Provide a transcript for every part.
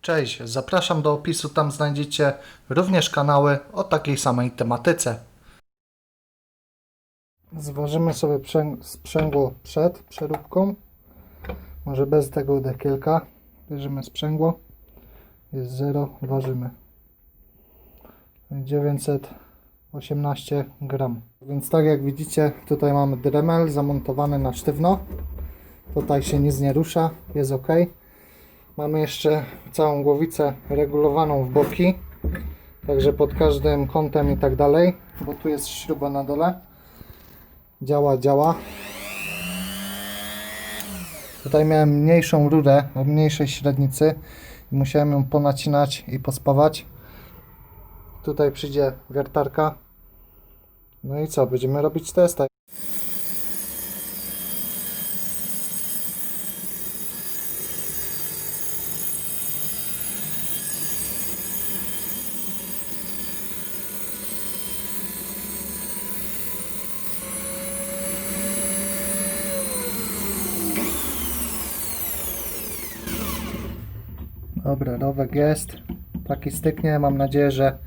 Cześć, zapraszam do opisu, tam znajdziecie również kanały o takiej samej tematyce. Zważymy sobie przę- sprzęgło przed przeróbką. Może bez tego dekielka. Bierzemy sprzęgło. Jest 0, ważymy. 918 gram. Więc tak jak widzicie, tutaj mamy dremel zamontowany na sztywno. Tutaj się nic nie rusza, jest ok. Mamy jeszcze całą głowicę regulowaną w boki, także pod każdym kątem i tak dalej, bo tu jest śruba na dole. Działa, działa. Tutaj miałem mniejszą rurę o mniejszej średnicy musiałem ją ponacinać i pospawać. Tutaj przyjdzie wiertarka. No i co, będziemy robić testa. Dobra, rowek jest. Taki styknie. Mam nadzieję, że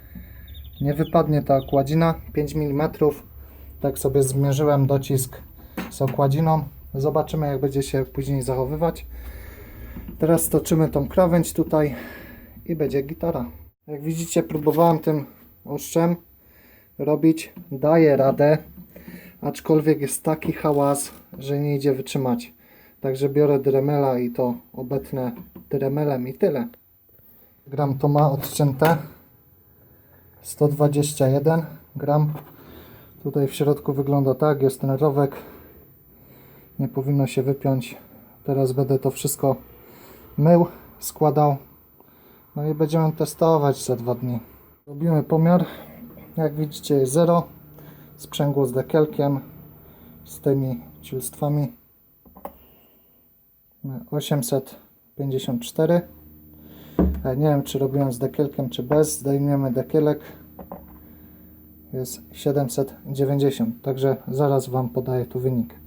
nie wypadnie ta okładzina. 5 mm. Tak sobie zmierzyłem docisk z okładziną. Zobaczymy, jak będzie się później zachowywać. Teraz toczymy tą krawędź tutaj i będzie gitara. Jak widzicie, próbowałem tym oszczem robić. Daje radę, aczkolwiek jest taki hałas, że nie idzie wytrzymać. Także biorę dremela i to obetnę dremelem i tyle. Gram to ma odcięte 121 gram. Tutaj w środku wygląda tak, jest ten rowek. Nie powinno się wypiąć. Teraz będę to wszystko mył, składał. No i będziemy testować za dwa dni. Robimy pomiar. Jak widzicie jest 0. Sprzęgło z dekielkiem. Z tymi ciulstwami. 854 E, nie wiem czy robiłem z dekielkiem czy bez. Zdejmiemy dekielek. Jest 790 także zaraz Wam podaję tu wynik